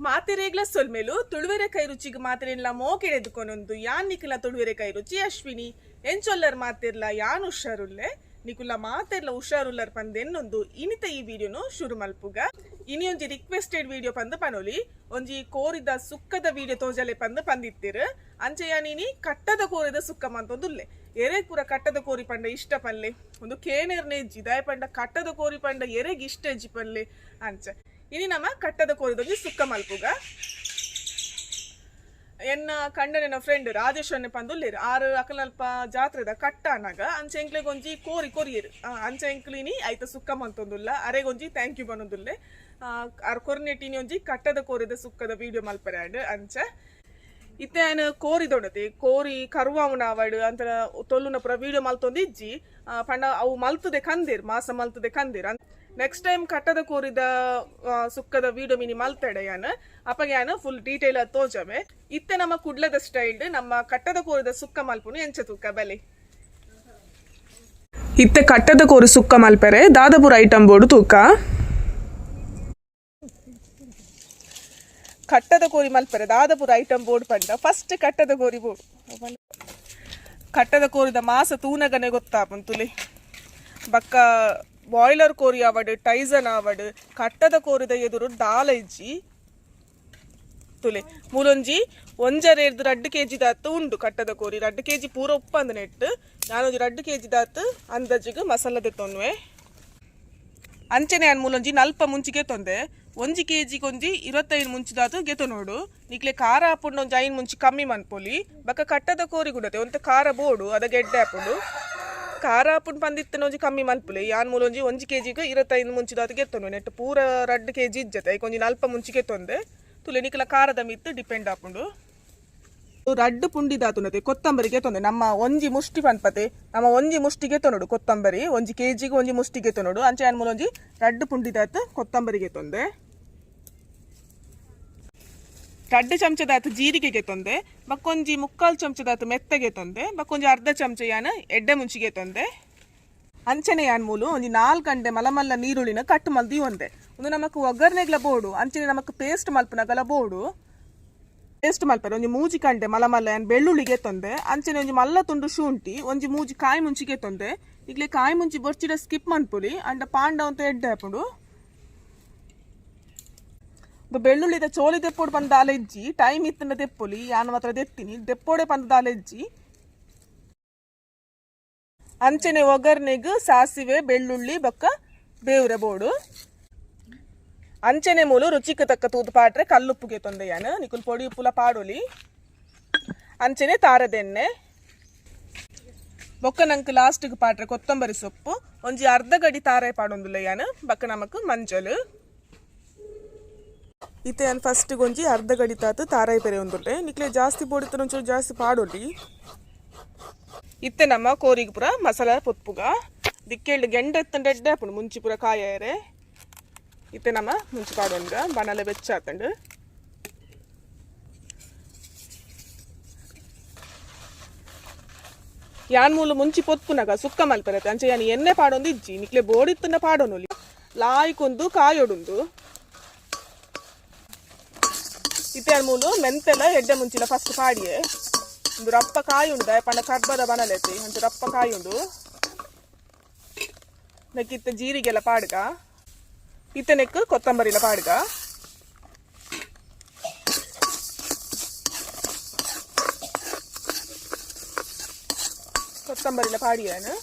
ಮಾತಿರೇಗ್ಲ ಸೊಲ್ಮೇಲು ತುಳುವೆರೆ ಕೈ ರುಚಿಗೆ ಮಾತಿರೆಲ್ಲ ಮೋಕೆಡೆದುಕೊನೊಂದು ಯಾನ್ ನಿಖಿಲ ತುಳುವೆರೆ ಕೈ ರುಚಿ ಅಶ್ವಿನಿ. ಎಂಚೊಲ್ಲರ್ ಮಾತಿರ್ಲ ಯಾನ್ ಹುಷಾರುಲ್ಲೆ ನಿಕುಲ ಮಾತೆರ್ಲ ಹುಷಾರುಲ್ಲರ್ ಪಂದೆನ್ನೊಂದು ಇನಿತ ಈ ವಿಡಿಯೋನು ಶುರು ಮಲ್ಪುಗ. ಇನಿ ಒಂಜಿ ರಿಕ್ವೆಸ್ಟೆಡ್ ವಿಡಿಯೋ ಪಂದ್ ಪನೊಲಿ, ಒಂಜಿ ಕೋರಿದ ಸುಕ್ಕದ ವಿಡಿಯೋ ತೋಜಲೆ ಪಂದ್ ಪಂದಿತ್ತಿರ್. ಅಂಚೆ ಯಾನಿನಿ ಕಟ್ಟದ ಕೋರಿದ ಸುಕ್ಕ ಮಂತೊಂದುಲ್ಲೆ ಎರೆ ಪೂರ ಕಟ್ಟದ ಕೋರಿ ಪಂಡ ಇಷ್ಟ ಪಲ್ಲೆ. ಒಂದು ಕೇನೆರ್ನೆ ಇಜ್ಜಿ ದಾಯ ಪಂಡ ಕಟ್ಟದ ಕೋರಿ ಪಂಡ ಎರೆಗ್ ಇಷ್ಟ ಎಜ್ಜಿ ಪಲ್ಲೆ ಅಂಚ. ಇನಿ ನಮ್ಮ ಕಟ್ಟದ ಕೋರಿದೊಂಜಿ ಸುಕ್ಕ ಮಲ್ಪುಗ. ಎನ್ನ ಕಂಡನ ಫ್ರೆಂಡ್ ರಾಜೇಶ್ವರನೆ ಪಂದುಲ್ಲೇರು ಆರು ಅಕಲಲ್ಪ ಜಾತ್ರೆದ ಕಟ್ಟ ಅನ್ನಾಗ ಅಂಚೆ ಎಂಕ್ಲೆಗೊಂಜಿ ಕೋರಿ ಕೊರಿಯರು. ಅಂಚೆ ಎಂಕ್ಲಿನಿ ಐತ ಸುಕ್ಕ ಮಂತೊಂದುಲ್ಲ ಅರೆಗೊಂಜಿ ಥ್ಯಾಂಕ್ ಯು ಬನ್ನೊಂದುಲ್ಲೆ ಆರ್ ಕೊರ್ನೆಟಿನಿ ಒಂಜಿ ಕಟ್ಟದ ಕೋರಿದ ಸುಕ್ಕದ ವಿಡಿಯೋ ಮಲ್ಪರಾಡ್ ಅಂಚ. ಇತ್ತೆ ಆಯ್ನ ಕೋರಿ ದೊಡ್ಡತಿ, ಕೋರಿ ಕರುವಾವುನ ಅವಡು ಅಂತ ತೊಲ್ಲುನ ಪುರ ವಿಡಿಯೋ ಮಲ್ತೊಂದಿಜ್ಜಿ. ಪಂಡ ಅವು ಮಲ್ತದೆ ಕಂದಿರ್, ಮಾಸ ಮಲ್ತದೆ ಕಂದಿರ್. ನೆಕ್ಸ್ಟ್ ಟೈಮ್ ಕಟ್ಟದ ಕೋರಿದ ಆ, ಸುಕ್ಕದ ವಿಡಿಯೋ ಮಿನಿ ಮಲ್ತಡೆ ಯಾನ ಅಪ್ಪಗೆ ಯಾನ ಫುಲ್ ಡೀಟೇಲ್ ಅದು നമ്മ ಇತ್ತೆ ನಮ್ಮ ಕುಡ್ಲದ ಸ್ಟೈಲ್ ನಮ್ಮ ಕಟ್ಟದ ಕೋರಿದ ಸುಕ್ಕ ಮಲ್ಪುನು ಎಂಚ ತೂಕ ಬೆಲೆ. ಇತ್ತೆ ಕಟ್ಟದ ಕೋರಿ ಸುಕ್ಕ ಮಲ್ಪೆರೆ ದಾದಪುರ ಐಟಮ್ ಬೋರ್ಡ್ ತೂಕ. ಕಟ್ಟದ ಕೋರಿ ಮಲ್ಪರೆ ದಾದಪುರ ಐಟಮ್ ಬೋರ್ಡ್ ಪಂಡ ಫಸ್ಟ್ ಕಟ್ಟದ ಕೋರಿ ಬೋರ್ಡ್. ಕಟ್ಟದ ಕೋರಿದ ಮಾಸ ತೂನಗನೆ ಗೊತ್ತಾಪಂತುಲಿ. ಬಕ್ಕ ಬಾಯ್ಲರ್ ಕೋರಿ ಆವಡ್, ಟೈಸನ್ ಆವಡ್, ಕಟ್ಟದ ಕೋರಿದ ಎದುರು ದಾಲ ಇಜ್ಜಿ. ತುಲೆ, ಮೂಲೊಂಜಿ ಒಂಜರೇರ್ದು ರಡ್ಡು ಕೆ ಜಿ ದಾತು ಉಂಡು ಕಟ್ಟದ ಕೋರಿ. ರಡ್ಡು ಕೆ ಜಿ ಪೂರ ಉಪ್ಪು ಅಂದ ನೆಟ್ಟು. ನಾನೊಂಜಿ ರಡ್ಡು ಕೆ ಜಿ ದಾತು ಅಂದಾಜಿಗೆ ಅಂಚನೆ ಅನ್ ಮೂಲೊಂಜಿ ನಲ್ಪ ಮುಂಚಿಗೆ ತೊಂದೆ. ಒಂಜಿ ಕೆ ಕೊಂಜಿ ಒಂಜಿ ಮುಂಚಿ ಮುಂಚಿದಾತು ಗೆತ ನೋಡು. ನಿಕ್ಲೆ ಖಾರ ಹಾಪುಂಡು ಒಂಜಿ ಐನ್ ಮುಂಚಿ ಕಮ್ಮಿ ಮನ್ಪೊಲಿ. ಬಕ್ಕ ಕಟ್ಟದ ಕೋರಿ ಗುಡತೆ, ಒಂತ ಖಾರ ಬೋಡು, ಅದ ಗೆಡ್ಡೆ ಹಾಪುಂಡು ಖಾರ ಹಾಪುಂಡು ಪಂದಿತ್ತನ ಒಂಜಿ ಕಮ್ಮಿ ಮಲ್ಪುಲೆ. ಯಾನ್ ಮೂಲ ಒಂಜಿ ಕೆ ಜಿಗೆ ಇರತ್ತೈದು ಮುಂಚಿದ ಅದು ನೆಟ್ ಪೂರ ರಡ್ಡು ಕೆ ಜಿ ಇಜ್ಜತೆ ಒಂಜಿ ನಲ್ಪ ಮುಂಚಿಗೆ ತೊಂದೆ ತುಲೆ ನಿಕ್ಲ ಖಾರದ ಮಿತ್ತು ಡಿಪೆಂಡ್ ಆಪುಂಡು. ರಡ್ಡು ಪುಂಡಿದಾತುನತೆ ಕೊತ್ತಂಬರಿಗೆ ತೊಂದೆ ನಮ್ಮ ಒಂಜಿ ಮುಷ್ಟಿ ಪನ್ಪತೆ. ನಮ್ಮ ಒಂಜಿ ಮುಷ್ಟಿಗೆ ತೊನಡು ಕೊತ್ತಂಬರಿ. ಒಂಜಿ ಕೆಜಿಗೆ ಒಂಜಿ ಮುಷ್ಟಿಗೆ ತೊನಡು ಅಂಚೆ ಅನ್ಮೂಲ ಒಂಜಿ ರಡ್ಡು ಪುಂಡಿದಾತ ಕೊತ್ತಂಬರಿಗೆ ತೊಂದೆ ರಡ್ಡು ಚಮಚದಾತ ಜೀರಿಗೆಗೆ ತೊಂದೆ ಬಕ್ಕೊಂಜಿ ಮುಕ್ಕಾಲು ಚಮಚದಾತ ಮೆತ್ತಗೆ ತೊಂದೆ ಬಕ್ಕೊಂಜಿ ಅರ್ಧ ಚಮಚ ಯಾನ ಎಡ್ಡೆ ಮುಂಚಿಗೆ ತೊಂದೆ. ಅಂಚನೆ ಯಾನ್ ಮೂಲು, ಒಂಜಿ ನಾಲ್ಕು ಗಂಟೆ ಮಲಮಲ್ಲ ನೀರುಳ್ಳಿನ ಕಟ್ಟು ಮಲ್ದಿ ಒಂದೆ. ಒಂದು ನಮಕ್ ಒಗ್ಗರಣೆಗ್ಲ ಬೋಡು, ಅಂಚನೆ ನಮಕ್ ಪೇಸ್ಟ್ ಮಲ್ಪನಗಲ ಬೋಡು. ಪೇಸ್ಟ್ ಮಲ್ಪರೆ, ಒಂಜಿ ಮೂಜಿ ಕಂಡೆ ಮಲಮಲ್ಲ ಯಾನ್ ಬೆಳ್ಳುಳ್ಳಿಗೆ ತೊಂದೆ, ಅಂಚನೆ ಒಂಜಿ ಮಲ್ಲ ತುಂಡು ಶುಂಠಿ, ಒಂಜಿ ಮೂಜಿ ಕಾಯಿ ಮುಂಚಿಗೆ ತೊಂದೆ. ಈಗಲೇ ಕಾಯಿ ಮುಂಚಿ ಬೊರ್ಚಿಡ ಸ್ಕಿಪ್ ಮನ್ಪುಲಿ, ಅಂಡ ಪಾಂಡ ಅಂತ ಎಡ್ಡೆ ಇದು ಬೆಳ್ಳುಳ್ಳಿದ ಚೋಲಿ ದೆಪ್ಪೋಡು ಪಂದ ದಾಲೆಜ್ಜಿ ಟೈಮ್ ಇತ್ತನ ದೆಪ್ಪೊಲಿ. ಯಾನ ಮಾತ್ರ ದೆತ್ತಿನಿ. ದೆಪ್ಪೋಡೆ ಪಂದ ದಾಲೆಜ್ಜಿ ಅಂಚನೆ ಒಗ್ಗರ್ನೆಗ್ ಸಾಸಿವೆ, ಬೆಳ್ಳುಳ್ಳಿ, ಬೊಕ್ಕ ಬೇವ್ರೆ ಬೋಡು. ಅಂಚನೆ ಮೂಲು ರುಚಿಕ ತಕ್ಕ ತೂತು ಪಾಟ್ರೆ ಕಲ್ಲುಪ್ಪುಗೆ ತೊಂದೆಯಾನ ನಿಕುಲ್ ಪೊಡಿ ಉಪ್ಪುಲ ಪಾಡೊಲಿ. ಅಂಚನೆ ತಾರದೆಣ್ಣೆ ಬೊಕ್ಕ ನಂಕ್ ಲಾಸ್ಟ್ಗೆ ಪಾಟ್ರೆ ಕೊತ್ತಂಬರಿ ಸೊಪ್ಪು. ಒಂಜಿ ಅರ್ಧ ಗಡಿ ತಾರೆ ಪಾಡೊಂದುಲ್ಲ ಯಾನ. ಬಕ್ಕ ನಮಕ್ ಮಂಜಲ್. ಇತ್ತೆ ಫಸ್ಟ್ ಗೊಂಜಿ ಅರ್ಧ ಗಡಿ ತಾತು ತಾರಾಯಿ ಪೆರೆ ಒಂದುಲ್ಲೆ. ನಿಕ್ಲೆ ಜಾಸ್ತಿ ಪೋಡಿತ್ತು ಒಂಚೂರು ಜಾಸ್ತಿ ಪಾಡೊಲಿ. ಇತ್ತೆ ನಮ್ಮ ಕೋರಿಗೆ ಪುರ ಮಸಾಲ ಪೊತ್ಪುಗ. ದಿಕ್ಕೇಳ್ದು ಗೆಂಡ ಎತ್ತಂಡ ಎಡ್ಡೆ ಹಾಪುಂಡು ಮುಂಚಿ ಪುರ ಕಾಯರೆ ಇತ್ತೆ ನಮ್ಮ ಮುಂಚಿ ಪಾಡೊಂದ ಬನಲೆ ಬೆಚ್ಚ ಆತಂಡು. ಯಾನ್ ಮೂಲು ಮುಂಚಿ ಪೊತ್ಪುನಾಗ ಸುಕ್ಕ ಮಲ್ಪರತ್ತೆ. ಅಂಚೆ ಯಾನ್ ಎಣ್ಣೆ ಪಾಡೊಂದು ಇಜ್ಜಿ. ನಿಕ್ಲೆ ಬೋಡಿತ್ತನ್ನ ಪಾಡೊನೊಲಿ. ಲಾಯ್ಕೊಂದು ಕಾಯೊಡುಂದು. ಇತ್ತೆ ಮೂಲು ಮೆಂತೆಲ್ಲ ಎಡ್ಡೆ ಮುಂಚಿಲ್ಲ ಫಸ್ಟ್ ಪಾಡಿಯೆ ಒಂದು ರಪ್ಪ ಕಾಯಿ ಉಂಡ ಪಂಡ ಕರ್ಬದ ಬನಲೆತ್ತಿ ಒಂದು ರಪ್ಪ ಕಾಯಿ ಉಂಡು ನೆಕ್ಕಿತ್ತ ಜೀರಿಗೆಲ್ಲ ಪಾಡ್ಗ. ಇತ್ತ ನೆಕ್ ಕೊತ್ತಂಬರಿಲ ಪಾಡ್ಗ. ಕೊತ್ತಂಬರಿಲ ಪಾಡಿಯಾನು.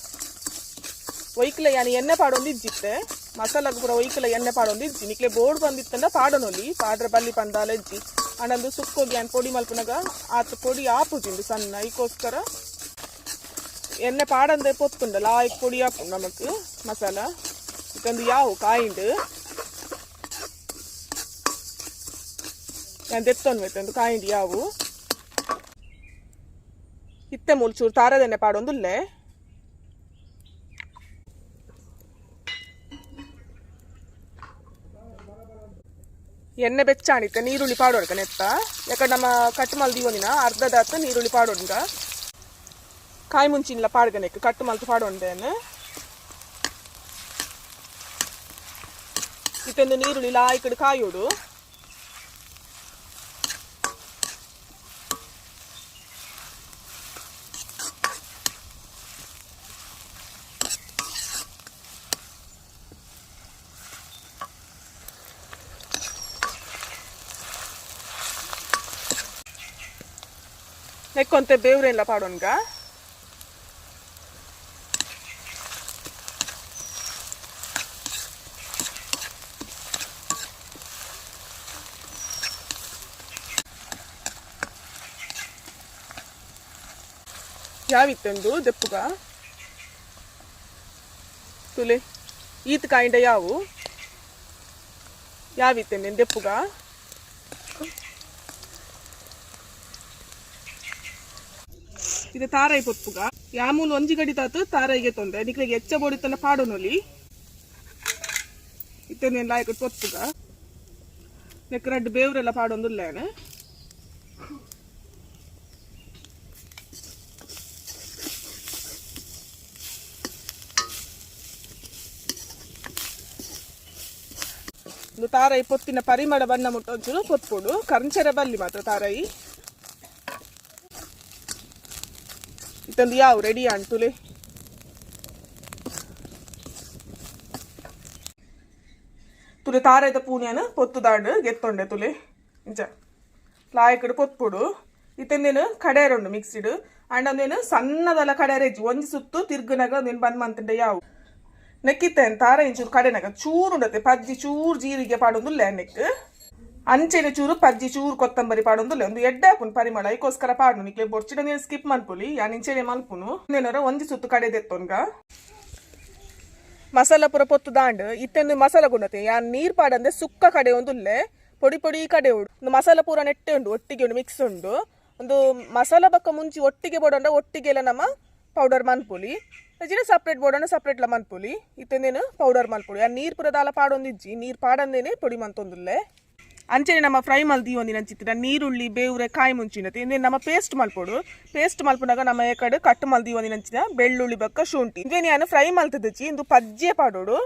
ಒಯ್ಕಲ ಯಾನಿ ಎಣ್ಣೆ ಪಾಡೊಂದು ಇಜ್ಜಿತ್ತೆ ಮಸಾಲಾಗ ಪೂರ ಒಯ್ಕಲ ಎಣ್ಣೆ ಪಾಡೊಂದು ಇಜ್ಜಿ ನಿಕ್ಲೆ ಬೋರ್ಡ್ ಬಂದಿತ್ತಂದ ಪಾಡೊನೊಲಿ. ಪಾಡ್ರ ಬಲ್ಲಿ ಪಂದಾಲ ಇಜ್ಜಿ. ಅಣ್ಣಂದು ಸುಕ್ಕೋಗಿ ಅನ್ ಪೊಡಿ ಮಲ್ಪುನಗ ಆತ ಪೊಡಿ ಆಪುಜಿಂಡು ಸಣ್ಣ, ಈಗೋಸ್ಕರ ಎಣ್ಣೆ ಪಾಡಂದೆ ಪೊತ್ತುಂಡ ಲಾಯ್ಕ್ ಪೊಡಿ ಆಪು ನಮಕ್, ಮಸಾಲ. ಇತ್ತೊಂದು ಯಾವು ಕಾಯಿಂಡು ನಾನು ತೆತ್ತೊಂದು ಒಂದು ಕಾಯಿಂಡು ಯಾವು. ಇತ್ತೆ ಮುಲ್ಚೂರು ತಾರದೆಣ್ಣೆ ಪಾಡೊಂದುಲ್ಲೆ. ಎಣ್ಣೆ ಬೆಚ್ಚಾಣಿತ್ತೆ, ನೀರುಳ್ಳಿ ಪಾಡೋಡ್ಕ ನೆತ್ತ. ಯಾಕಂದ್ರೆ ನಮ್ಮ ಕಟ್ ಮಲ್ದಿ ಒಂದಿನ ಅರ್ಧದಾತ ನೀರುಳ್ಳಿ ಪಾಡೋಡ್ಗ ಕಾಯಿ ಮುಂಚಿನ ಪಾಡ್ಗನೆಕ್ ಕಟ್ ಮಲ್ತು ಪಾಡೋಂಡೇನು. ಇತ್ತೊಂದು ನೀರುಳ್ಳಿ ಲಾಯ್ಕಡೆ ಕಾಯೋಡು. ನೆಕ್ಕೊಂತೆ ಬೇವ್ರೆಲ್ಲ ಪಾಡೋನ್ಗ ಯಾವಿತ್ತೆಂದು ದೆಪ್ಪುಗ ತುಲೆ ಈತ ಕಾಯಿಂಡ ಯಾವು ಯಾವಿತ್ತೆಂದು ದೆಪ್ಪುಗ ಇದು ತಾರಾಯಿ ಪೊತ್ತುಗ. ಯಾಮೂಲು ಒಂಜಿ ಗಡಿ ತಾತು ತಾರಾಯಿಗೆ ತೊಂದೆ ನಿಕ್ಲಿಗೆ ಎಚ್ಚ ಬೋಡಿತನ ಪಾಡೋನೊಲಿ ಇತ್ತೇನೆ ಲಾಯಕ ಪೊಪ್ಪುಗ ನೆಕ್ ರಡ್ಡು ಬೇವ್ರೆಲ್ಲ ಪಾಡೊಂದುಲ್ಲೇನೆ. ತಾರಾಯಿ ಪೊತ್ತಿನ ಪರಿಮಳ ಬಣ್ಣ ಮುಟ್ಟೊಂಚೂರು ಪೊತ್ಪುಡು. ಕರ್ಂಚರ ಬಲ್ಲಿ ಮಾತ್ರ ತಾರಾಯಿ. ಇತ್ತೊಂದು ಯಾವ ರೆಡಿ ಅಂಟುಲೆ ತುಲೆ ತಾರಾಯ್ದ ಪೂನ್ಯಾನ ಪೊತ್ತು ದಾಂಡು ಗೆತ್ತೊಂಡೆ ತುಲೆ ಇಂಚ ಲಾಯಕಡು ಪೊತ್ಪುಡು ಇತ್ತಂದೇನು ಕಡೇರುಂಡು ಮಿಕ್ಸಿಡ್ ಅಂಡ್ ಒಂದೇನು ಸಣ್ಣದಲ್ಲ ಕಡೇರೆಜ್ಜಿ ಒಂಜಿ ಸುತ್ತು ತಿರ್ಗನಾಗ ಒಂದೇನು ಬಂದ್ ಮಂತಂಡೆ ಯಾವು ನೆಕ್ಕಿತ್ತೇನು ತಾರ ಇಂಚೂರು ಕಡೆನಾಗ ಚೂರು ಉಂಡತೆ ಪಜ್ಜಿ ಚೂರು ಜೀರಿಗೆ ಪಾಡೊಂದುಲ್ಲೆ ನೆಕ್ ಅಂಚೆನೆ ಚೂರು, ಪಜ್ಜಿ ಚೂರು, ಕೊತ್ತಂಬರಿ ಪಾಡೊಂದುಲ್ಲೆ ಒಂದು ಎಡ್ಡೆ ಹಾಪುನು ಪರಿಮಳ. ಐಕೋಸ್ಕರ ಪಾಡು ನಿಕ್ಲೆ. ಬೊರ್ಚಿಡ ನೀನು ಸ್ಕಿಪ್ ಮನ್ಪುಲಿ ಯಾನ್ ಇಂಚೆನೆ ಮಲ್ಪುನು. ಏನಾರ ಒಂಜಿ ಸುತ್ತು ಕಡೆದೆತ್ತೊನ್ಗ ಮಸಾಲ ಪುರ ಪೊತ್ತು ದಾಂಡ್. ಇತ್ತೆಂದು ಮಸಾಲ ಗುಣತೆ. ಯಾನ್ ನೀರ್ ಪಾಡಂದೆ ಸುಕ್ಕ ಕಡೆ ಒಂದುಲ್ಲೆ. ಪೊಡಿ ಪೊಡಿ ಕಡೆ ಉಡು. ಒಂದು ಮಸಾಲ ಪೂರ ನೆಟ್ಟೆ ಉಂಡು. ಒಟ್ಟಿಗೆ ಉಂಡು ಮಿಕ್ಸ್ ಉಂಡು. ಒಂದು ಮಸಾಲ ಬಕ್ಕ ಮುಂಚಿ ಒಟ್ಟಿಗೆ ಬೋಡಂಡ, ಒಟ್ಟಿಗೆ ಎಲ್ಲ ನಮ್ಮ ಪೌಡರ್ ಮನ್ಪುಲಿ ಅಜಿನ ಸಪ್ರೇಟ್ ಬೋಡಂಡ ಸಪ್ರೇಟ್ಲ ಮನ್ಪುಲಿ ಇತ್ತಂದೇನು? ಪೌಡರ್ ಮನ್ಪುಲಿ ಆ ನೀರ್ ಪುರ ದಾಲ ಪಾಡೊಂದಿಜ್ಜಿ. ನೀರ್ ಪಾಡಂದೇನೆ ಪೊಡಿ ಮಂತೊಂದುಲ್ಲೆ. ಅಂಚೆನೆ ನಮ್ಮ ಫ್ರೈ ಮಲ್ದಿ ಒಂದಿನ ಚಿತ್ರ ನೀರುಳ್ಳಿ, ಬೇವ್ರೆ, ಕಾಯಿ ಮುಂಚಿನತೆ. ಇಂದೇ ನಮ್ಮ ಪೇಸ್ಟ್ ಮಲ್ಪೊಡು. ಪೇಸ್ಟ್ ಮಲ್ಪುನಾಗ ನಮ್ಮ ಏಕಡೆ ಕಟ್ ಮಲ್ದಿ ಒಂದಿನ ಅಂಚಿನ ಬೆಳ್ಳುಳ್ಳಿ ಬಕ್ಕ ಶುಂಠಿ. ಇಂದೇ ನಾನು ಫ್ರೈ ಮಲ್ತದಚ್ಚಿ ಇಂದು ಪಜ್ಜೆ ಪಾಡೋಡು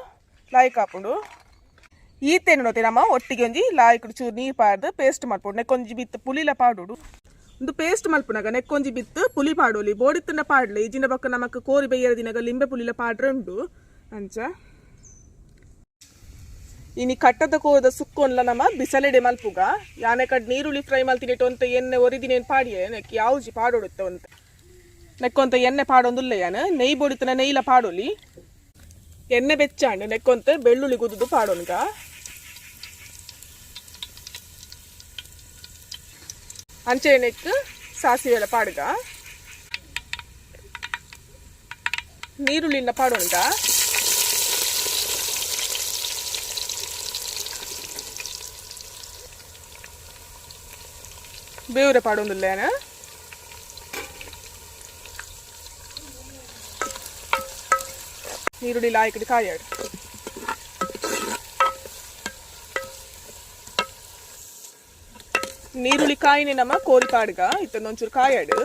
ಲಾಯ್ಕ್ ಹಾಕೊಂಡು ಈತೆ ನೋತೆ ನಮ್ಮ ಒಟ್ಟಿಗೆ ಒಂಜಿ ಲಾಯ್ಕ್ ಚೂರು ನೀರು ಪಾಡ್ದು ಪೇಸ್ಟ್ ಮಲ್ಪೊಡು. ನೆಕ್ಕೊಂಜಿ ಬಿತ್ತು ಪುಲಿಲ ಪಾಡೋಡು. ಒಂದು ಪೇಸ್ಟ್ ಮಲ್ಪುನಾಗ ನೆಕ್ಕೊಂಜಿ ಬಿತ್ತು ಪುಲಿ ಪಾಡೋಲಿ. ಬೋಡಿತ್ತನ ಪಾಡ್ಲೆ. ಇಜಿನ ಬಕ್ಕ ನಮಕ್ ಕೋರಿ ಬೈಯರ ದಿನಗ ಲಿಂಬೆ ಪುಲಿಲ ಪಾಡ್ರೆ ಉಂಡು. ಅಂಚ. ಇನಿ ಕಟ್ಟದ ಕೋದ ಸುಕ್ಕೊಂಡ್ಲ ನಮ್ಮ ಬಿಸಲೆಡೆ ಮಲ್ಪುಗ. ಯಾನೆ ಕಡ್ ನೀರುಳ್ಳಿ ಫ್ರೈ ಮಲ್ತಿನಿಟ್ಟು ಅಂತ ಎಣ್ಣೆ ಒರಿದಿನೇನು ಪಾಡಿಯೇ? ನೆಕ್ ಯಾವ್ಜಿ ಪಾಡೋಡುತ್ತೆ ಅಂತ. ನೆಕ್ಕೊಂತ ಎಣ್ಣೆ ಪಾಡೊಂದುಲ್ಲ ಯಾನ? ನೆಯ್ ಬೋಡಿತನ ನೆಯ್ಲ ಪಾಡೋಲಿ. ಎಣ್ಣೆ ಬೆಚ್ಚಾಂಡು ನೆಕ್ಕೊಂತ ಬೆಳ್ಳುಳ್ಳಿ ಗುದ್ದುದು ಪಾಡೋನ್ಗ. ಅಂಚೆ ನೆಕ್ ಸಾಸಿವೆಲ್ಲ ಪಾಡ್ಗ. ನೀರುಳ್ಳಿನ ಪಾಡೋನ್ಗ. ಬೇವ್ರೆ ಪಾಡೊಂದುಲ್ಲೇನ ನೀರುಳ್ಳಿ ಲಾಯ್ಕಡಿ ಕಾಯಾಡು ನೀರುಳ್ಳಿ ಕಾಯಿನೇ ನಮ್ಮ ಕೋರಿ ಪಾಡ್ಗ ಇತ್ತೊಂದೊಂಚೂರು ಕಾಯಾಡು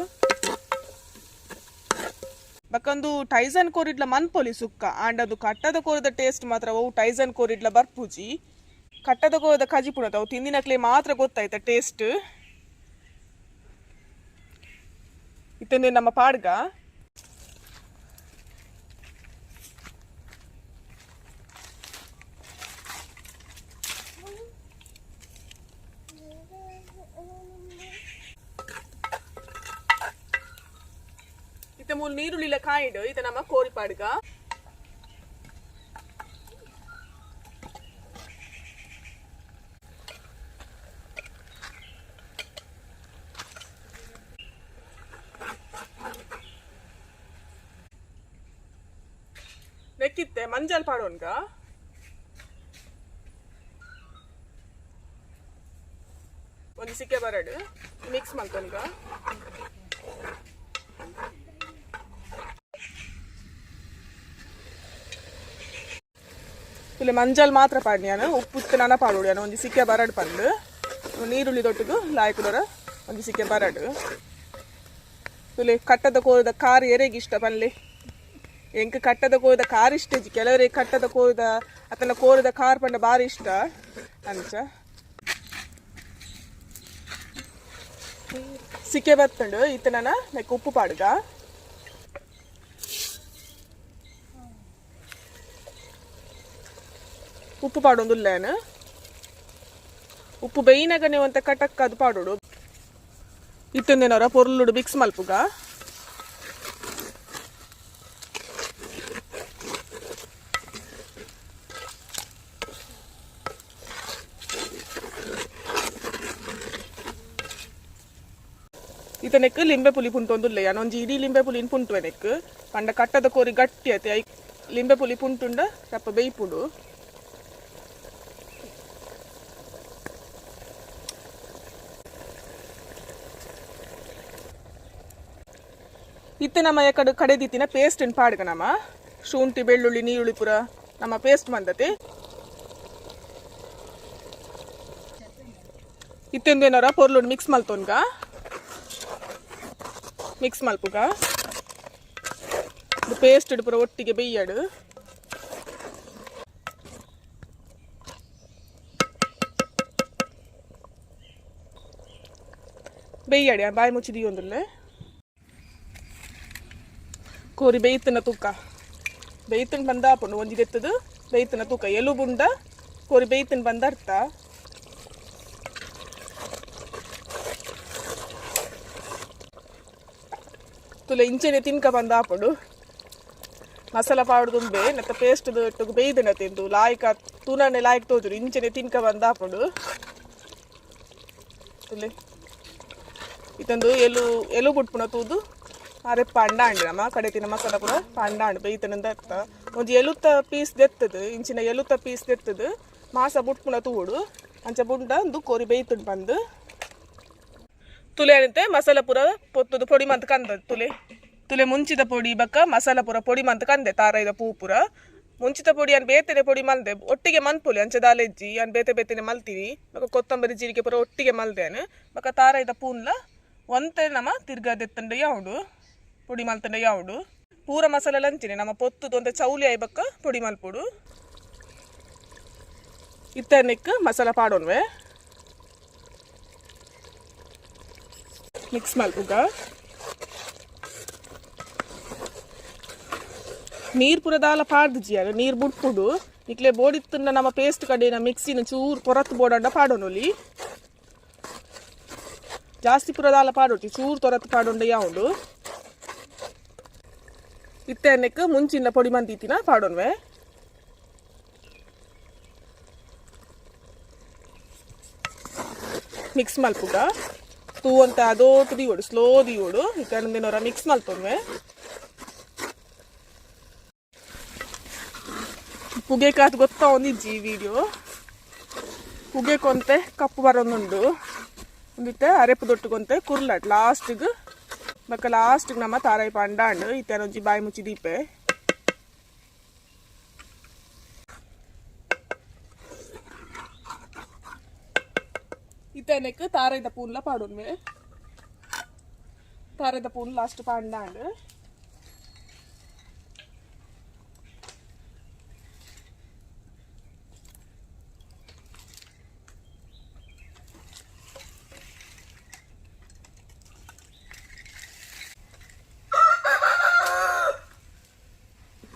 ಬಕ್ಕಂದು ಟೈಸನ್ ಕೋರಿಡ್ಲ ಮನ್ಪೊಲಿ ಸುಕ್ಕ, ಆಂಡ್ ಅದು ಕಟ್ಟದ ಕೋರದ ಟೇಸ್ಟ್ ಮಾತ್ರ ಅವು ಟೈಸನ್ ಕೋರಿಡ್ಲ ಬರ್ಪುಜಿ. ಕಟ್ಟದ ಕೋರದ ಕಜಿ ಪುಣತ, ಅವು ತಿಂದಿನಕ್ಲೆ ಮಾತ್ರ ಗೊತ್ತಾಯ್ತ ಟೇಸ್ಟ್. ಇತ್ತೊಂದೇ ನಮ್ಮ ಪಾಡ್ಗ. ಇತ್ತ ಮೂಲ ನೀರುಳ್ಳಿಲ ಕಾಯಿಡು ಇತ್ತ ನಮ್ಮ ಕೋರಿ ಪಾಡ್ಗ. ಮಂಜಲ್ ಪಾಡೋನ್ಗ? ಒಂದು ಸಿಕ್ಕೆ ಬರಡು. ಮಿಕ್ಸ್ ಮಾಡ್ಕೊನ್ಗ? ಇಲ್ಲಿ ಮಂಜಲ್ ಮಾತ್ರ ಪಾಡ್ಯಾನ ಉಪ್ಪು ನನ್ನ ಪಾಡೋಡ್ಯಾನ. ಒಂದು ಸಿಕ್ಕೆ ಬರಡು ಪಂದು ನೀರುಳ್ಳಿ ತೊಟ್ಟಿಗೂ ಲಾಯ್ಕುಡೋರ ಒಂದು ಸಿಕ್ಕೆ ಬರಡು. ಇಲ್ಲಿ ಕಟ್ಟದ ಕೋರದ ಕಾರ್ ಎರೆಗೆ ಇಷ್ಟ ಪನ್ಲೆ ಎಂಕ್ ಕಟ್ಟದ ಕೋದ ಕಾರ್ ಇಷ್ಟ ಇಜ್ಜಿ. ಕೆಲವರಿಗೆ ಕಟ್ಟದ ಕೋಯ್ದ ಅತನ ಕೋರಿದ ಕಾರ್ ಪಂಡ ಬಾರಿ ಇಷ್ಟ. ಅಂಚ. ಸಿಕ್ಕೆ ಬತ್ತಂಡು ಇತನನ ಲೈಕ್ ಉಪ್ಪು ಪಾಡುಗ. ಉಪ್ಪು ಪಾಡೊಂದುಲ್ಲೇನು ಉಪ್ಪು ಬೇಯಿನಾಗನೆ ಒಂತ ಕಟಕ್ ಅದು ಪಾಡೋಡು. ಇತ್ತೊಂದೇನವರ? ಪೊರ್ಲುಡು ಮಿಕ್ಸ್ ಮಲ್ಪುಗ. ಇತನೆಕ್ ಲಿಂಬೆ ಪುಲಿ ಪುಂಟೊಂದುಲ್ಲೆ ಯಾನೊಂಜಿ ಇಡೀ ಲಿಂಬೆ ಪುಲಿ ಪುಂಟುವೆನೆಕ್ ಪಂಡ ಕಟ್ಟದ ಕೋರಿ ಗಟ್ಟಿ ಐತೆ. ಐ ಲಿಂಬೆ ಪುಲಿ ಪುಂಟುಂಡ ರಪ್ಪ ಬೇಯ್ಪುಡು. ಇತ್ತೆ ನಮ್ಮ ಯಾಕಡೆ ಕಡೆದಿತ್ತಿನ ಪೇಸ್ಟ್ ಪಾಡ್ಗ ನಮ್ಮ ಶುಂಠಿ, ಬೆಳ್ಳುಳ್ಳಿ, ನೀರುಳ್ಳಿ ಪುರ ನಮ್ಮ ಪೇಸ್ಟ್ ಬಂದತೆ ಇತ್ತೆಂದೇನಾರ ಪೊರ್ಲುಂಡು ಮಿಕ್ಸ್ ಮಲ್ತೊನ್ಗ. ಮಿಕ್ಸ್ ಮಲ್ಪುಗ ಪೇಸ್ಟ್ ಪುರ ಒಟ್ಟಿಗೆ ಬೇಯ್ಯಾಡು ಬೇಯ್ಯಾಡಿ ಬಾಯಿ ಮುಚ್ಚಿ ದಿಯೊಂದುಲ್ಲೆ ಕೋರಿ ಬೇಯ್ತನ ತೂಕ ಬೇಯ್ತನ್ ಬಂದ ಆಪುಂಡು ಒಂಜಿ ದೆತ್ತದು ಬೇಯ್ತನ ತೂಕ ಎಲುಬುಂಡ ಕೋರಿ ಬೇಯ್ತನ್ ಬಂದ ಅರ್ಥ ತುಲೆ ಇಂಚೆನೆ ತಿನ್ಕ ಬಂದ ಆಪುಡು ಮಸಾಲ ಪಾವಡು ತುಂಬೆ ನತ್ತ ಪೇಸ್ಟ್ ಇಟ್ಟು ಬೇಯ್ದನ ತಿಂದು, ಲಾಯ್ಕ ತೂನನೆ ಲಾಯ್ಕ್ ತೋಜುರು, ಇಂಚನೆ ತಿನ್ಕ ಬಂದ ಆಪಡು ತುಲೆ. ಇತ್ತಂದು ಎಲು ಎಲು ಬುಟ್ಪುನ ತೂದು, ಅರೆ ಪಂಡ ಅಂಡಿನಮ್ಮ ಕಡೆ ತಿನ್ನ ಮಸಾಲ ಕೂಡ ಪಂಡ ಅಂಡ್ ಬೇಯ್ತನಂದ ಅರ್ಥ ಒಂಜಿ ಎಲುತ್ತ ಪೀಸ್ ದೆತ್ತದು, ಇಂಚಿನ ಎಲುತ್ತ ಪೀಸ್ ದೆತ್ತದು, ಮಾಸ ಬುಟ್ಪುನ ತೂಡು, ಅಂಚ ಬುಂಡ ಒಂದು ಕೋರಿ ಬೇಯ್ತುಂಡು ಬಂದು. ತುಲೆ ಅಂತೆ ಮಸಾಲ ಪೂರ ಪೊತ್ತುದು ಪೊಡಿ ಮಂತ್ ಕಂದ ತುಲೆ. ತುಲೆ ಮುಂಚಿದ ಪೊಡಿ ಬಕ್ಕ ಮಸಾಲ ಪುರ ಪೊಡಿ ಮಂತ್ ಕಂದೆ ತಾರೈದ ಪೂ ಪೂರ. ಮುಂಚಿತ ಪೊಡಿ ಅನ್ ಬೇತೆನೆ ಪೊಡಿ ಮಲ್ದೆ, ಒಟ್ಟಿಗೆ ಮನ್ಪುಲಿ ಅಂಚ ದಾಲೆಜ್ಜಿ ಅನ್ ಬೇತೆ ಬೇತೆನೆ ಮಲ್ತೀವಿ. ಬಕ್ಕ ಕೊತ್ತಂಬರಿ ಜೀರಿಗೆ ಪೂರ ಒಟ್ಟಿಗೆ ಮಲ್ದೇನು ಬಕ್ಕ ತಾರೈದ ಪೂನ್ಲ, ಒಂತೆ ನಮ ತಿರ್ಗಾ ದೆತ್ತಂಡ ಯಾವುದು ಪೊಡಿ ಮಲ್ತಂಡ ಯಾವುದು ಪೂರ ಮಸಾಲೆ ಲಂಚಿನಿ, ನಮ್ಮ ಪೊತ್ತುದು ಒಂತೆ ಚೌಲಿ ಆಯ್ಬಕ್ಕ ಪೊಡಿ ಮಲ್ಪುಡು. ಇತ್ತನೆಕ್ ಮಸಾಲ ಪಾಡೋನ್ವೆ ಮಿಕ್ಸ್ ಮಲ್ಪುಗ ನೀರು ಪುರ ದಾಲ ನೀರು ಬುಡ್ಪುಡು. ಇಕ್ಲೆ ಬೋಡಿತ್ತನ್ನ ನಮ್ಮ ಪೇಸ್ಟ್ ಕಡೆನ ಮಿಕ್ಸಿನ ಚೂರು ಪೊರತ್ತು ಬೋಡಂಡ ಪಾಡೋನೊಲಿ ಜಾಸ್ತಿ ಪುರ ದಾಲ ಪಾಡೋಟಿ ಚೂರು ತೊರತ್ ಪಾಡೊಂಡ ಯಾವುದು. ಇತ್ತೆ ಅನ್ನಕ್ಕೆ ಮುಂಚಿನ ಪೊಡಿ ಮಂದಿತ್ತಿನ ಪಾಡೋನ್ವೆ ಮಿಕ್ಸ್ ಮಲ್ಪುಗ. ತೂ ಅಂತ ಅದೋಟು ದಿಯೋಡು ಸ್ಲೋ ದಿಯೋಡು ಇಕ್ಕಂದಿನವರ ಮಿಕ್ಸ್ ಮಲ್ತೊನ್ವೆ ಪುಗೆ ಕಾತ್ ಗೊತ್ತಾ ಒಂದಿಜ್ಜಿ ವಿಡಿಯೋ ಪುಗೆ ಕೊಂತೆ ಕಪ್ಪು ಬರೋನುಂಡು ಒಂದಿತ್ತೆ, ಅರೆಪು ದೊಟ್ಟುಗೊಂತೆ ಕುರ್ಲಾಟ್ ಲಾಸ್ಟಿಗೆ ಬಕ್ಕ ಲಾಸ್ಟಿಗೆ ನಮ್ಮ ತಾರಾಯಿ ಪಂಡಾಂಡು ಇತ್ತೇನೊಂಜಿ ಬಾಯಿ ಮುಚ್ಚಿ ದೀಪೆ. ಇತ್ತೇನಕ್ಕೆ ತಾರಾಯ್ದ ಪೂನ್ಲ ಪಾಡೋನ್ವೆ ತಾರಾಯ್ದ ಪೂನ್ ಲಾಸ್ಟ್ ಪಂಡಾಂಡು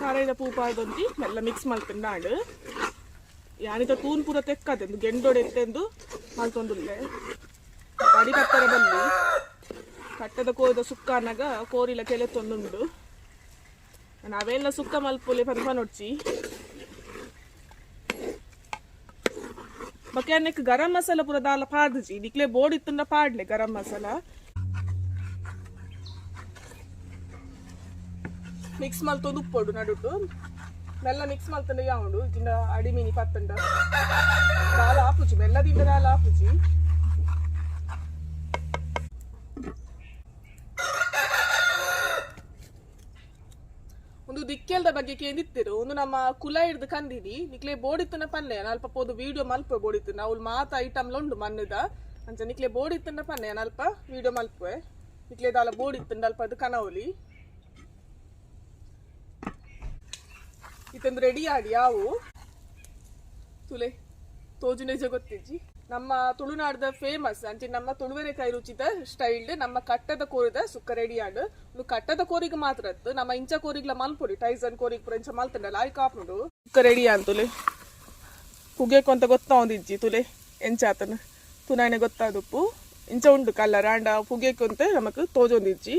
ತಾರಾಯ್ದ ಪೂ ಪಾಡ್ದೊಂದಿ ಮೆಲ್ಲ ಮಿಕ್ಸ್ ಮಲ್ಪೆಂಡಾಂಡು ಯಾನಿತ ತೂನ್ ಪೂರ ತೆಕ್ಕದೆಂದು ಗೆಂಡೊಡೆ ಎತ್ತೆಂದು ಮಲ್ತೊಂದುಲ್ಲೆ ಅಡಿ ಕತ್ತರ ಬಲ್ಲಿ ಕಟ್ಟದ ಕೋದ ಸುಕ್ಕ ಅನ್ನಗ ಕೋರಿಲ ಕೆಲೆ ತೊಂದುಂಡು ನಾವೆಲ್ಲ ಸುಕ್ಕ ಮಲ್ಪುಲೆ ಪಂಪ ನೋಡ್ಚಿ ಬಕ್ಕೆ ಅನ್ನಕ್ಕೆ ಗರಂ ಮಸಾಲ ಪೂರ ದಾಲ ಪಾಡ್ಜಿ ನಿಕ್ಲೆ ಬೋರ್ಡ್ ಇತ್ತುಂಡ ಪಾಡ್ಲೆ ಗರಂ ಮಸಾಲ ಮಿಕ್ಸ್ ಮಲ್ತೊಂದು ಉಪ್ಪೊಡು ನಡುಟು ಮೆಲ್ಲ ಮಿಕ್ಸ್ ಮಲ್ತಂಡ ಯಾವುದು ಇಜಿಂದ ಅಡಿ ಮೀನಿ ಪತ್ತಂಡ. ದಾಲ ಆಪುಜಿ ಮೆಲ್ಲದಿಂದ ದಾಲ ಆಪುಜಿ ಒಂದು ದಿಕ್ಕೆಲ್ದ ಬಗ್ಗೆ ಕೇಂದಿತ್ತಿರು ಒಂದು ನಮ್ಮ ಕುಲ ಹಿಡ್ದು ಕಂದಿನಿ ನಿಕ್ಲೆ ಬೋಡಿತ್ತನ ಪನ್ನೆ ಅಲ್ಪ ಪೋದು ವಿಡಿಯೋ ಮಲ್ಪ ಬೋಡಿತ್ತು ನಾವು ಮಾತ ಐಟಮ್ಲ ಉಂಡು ಮಣ್ಣದ ಅಂಚ ನಿಕ್ಲೆ ಬೋಡಿತ್ತನ ಪನ್ನೆ ಅಲ್ಪ ವಿಡಿಯೋ ಮಲ್ಪುವೆ. ನಿಕ್ಲೆ ದಾಲ ಬೋಡಿತ್ತಂಡ ಅಲ್ಪ ಅದು ಕನವಲಿ. ಇತ್ತಂದು ರೆಡಿ ಆಡಿ ಯಾವು? ತುಲೆ ತೋಜು ನಿಜ ಗೊತ್ತಿಜ್ಜಿ ನಮ್ಮ ತುಳುನಾಡದ ಫೇಮಸ್ ಅಂಚೆ ನಮ್ಮ ತುಳುವೆರೆಕಾಯಿ ರುಚಿದ ಸ್ಟೈಲ್ಡ್ ನಮ್ಮ ಕಟ್ಟದ ಕೋರಿದ ಸುಕ್ಕ ರೆಡಿ ಆಡು ಒಂದು ಕಟ್ಟದ ಕೋರಿಗೆ ಮಾತ್ರ ನಮ್ಮ ಇಂಚ ಕೋರಿಗ್ಲ ಮಲ್ಪುಡಿ, ಟೈಸನ್ ಕೋರಿಗೆ ಪುರ ಇಂಚ ಮಲ್ತಂಡಲ್ಲ ಆಯ್ ಕಾಪ್ನುಡು ಸುಕ್ಕ ರೆಡಿ ಅಂತುಲೆ ಪುಗೆಕು ಅಂತ ಗೊತ್ತಾ ಒಂದಿಜ್ಜಿ ತುಲೆ? ಎಂಚಾತನ ತುನಾಣೆ ಗೊತ್ತಾದಪ್ಪು. ಇಂಚ ಉಂಡು ಕಲ್ಲರ್ ಆಂಡ ಪುಗೆಕು ಅಂತ ನಮಕ್ ತೋಜೊಂದಿಜ್ಜಿ.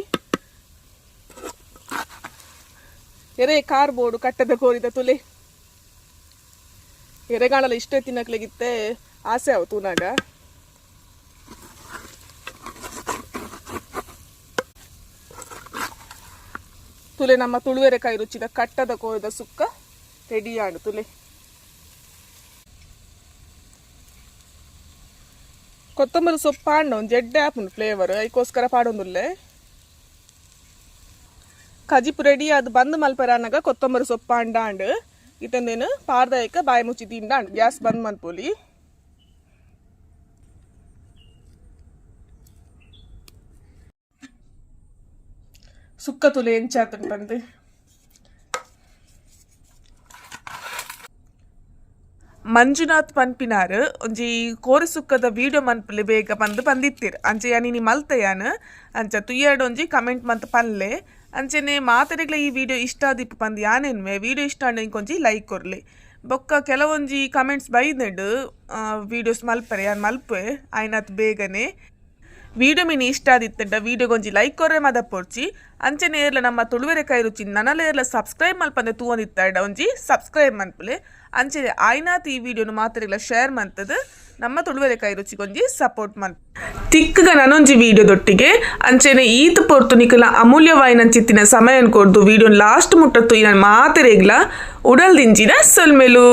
ಎರೆ ಕಾರ್ ಬೋರ್ಡು ಕಟ್ಟದ ಕೋರಿದ ತುಲೆ. ಎರೆಗಾಣಲ್ಲ ಇಷ್ಟೇ ತಿನ್ನಕ್ಲಿಗಿತ್ತೆ. ಆಸೆ ಅವು ತೂನಾಗ ತುಲೆ, ನಮ್ಮ ತುಳುವೆರೆಕಾಯಿ ರುಚಿದ ಕಟ್ಟದ ಕೋರಿದ ಸುಕ್ಕ ರೆಡಿ ಆಡು ತುಲೆ. ಕೊತ್ತಂಬರಿ ಸೊಪ್ಪು ಪಾಂಡ ಒಂದು ಜಡ್ಡೆ ಆಪುಂಡು ಫ್ಲೇವರ್ ಅದಕ್ಕೋಸ್ಕರ ಪಾಡೊಂದುಲ್ಲೆ. ಕಜಿಪು ರೆಡಿ, ಅದು ಬಂದ್ ಮಲ್ಪರಾನಾಗ ಕೊತ್ತಂಬರಿ ಸೊಪ್ಪು ಅಂಡಾಂಡ್ ಇತಂದೇನು ಪಾರ್ದಾಯಕ ಬಾಯಿ ಮುಚ್ಚಿ ತಿಂಡಾಂಡ್ ಗ್ಯಾಸ್ ಬಂದ್ ಮಲ್ಪೋಲಿ. ಸುಕ್ಕ ತುಲೆ ಎಂಚಾತನ್ ಬಂದು ಮಂಜುನಾಥ್ ಪನ್ಪಿನಾರ್, ಒಂಜಿ ಕೋರಿ ಸುಕ್ಕದ ವಿಡಿಯೋ ಮನ್ಪಲೆ ಬೇಗ ಬಂದು ಬಂದಿತ್ತೀರ್. ಅಂಚೆ ಯಾನಿ ಮಲ್ತಯಾನ್? ಅಂಚ ತುಯ್ಯಾಡ್ ಒಂಜಿ ಕಮೆಂಟ್ ಮಂತ್ ಪನ್ಲೆ. ಅಂಚೆನೆ ಮಾತೆರೆಗ್ಲ ಈ ವಿಡಿಯೋ ಇಷ್ಟ ಆದಿಪ್ಪು ಪಂದ್ ಯಾನೆನ್ಮೆ ವಿಡಿಯೋ ಇಷ್ಟ ಆಂಡ ಇಂಕೊಂಜಿ ಲೈಕ್ ಕೊರ್ಲಿ. ಬೊಕ್ಕ ಕೆಲವೊಂಜಿ ಕಮೆಂಟ್ಸ್ ಬೈದೆಡ್ ವೀಡಿಯೋಸ್ ಮಲ್ಪರೆ ಯಾನ್ ಮಲ್ಪೆ ಆಯ್ನತ್ ಬೇಗನೆ. ವಿಡಿಯೋ ಮಿನಿ ಇಷ್ಟ ಆದಿತ್ತಂಡ ವೀಡಿಯೋಗೊಂಜಿ ಲೈಕ್ ಕೊರೆ ಮದ ಪೊರ್ಚಿ. ಅಂಚೆನೆ ಏರ್ಲ ನಮ್ಮ ತುಳುವೆರೆ ಕೈ ರುಚಿ ನನಲ ಏರ್ಲ ಸಬ್ಸ್ಕ್ರೈಬ್ ಮಲ್ಪಂದೆ ತೂವೊಂದಿತ್ತಾಡ, ಒಂಜಿ ಸಬ್ಸ್ಕ್ರೈಬ್ ಮನ್ಪುಲೆ ಅಂಚೆನೆ ಆಯ್ನಾತ್ ಈ ವಿಡಿಯೋನು ಇಲ್ಲ ಶೇರ್ ಮಂತದ್ ನಮ್ಮ ತುಳುವೆರೆ ಕೈ ರುಚಿಗೊಂಜಿ ಸಪೋರ್ಟ್ ಮನ್ ತಿಕ್ಕಗ ನನೊಂಜಿ ವಿಡಿಯೋದೊಟ್ಟಿಗೆ ಅಂಚೆನೆ ಈತ ಪೊರ್ತು ನಿಕಲ ಅಮೂಲ್ಯವಾಯಿನ ಚಿತ್ತಿನ ಸಮಯ ಕೊಡ್ದು ವಿಡಿಯೋನ್ ಲಾಸ್ಟ್ ಮುಟ್ಟತ್ತು ಇನ್ನ ಮಾತೆರೆಗ್ಲ ಉಡಲ್ದಿಂಜಿನ ಸೊಲ್ಮೆಲು.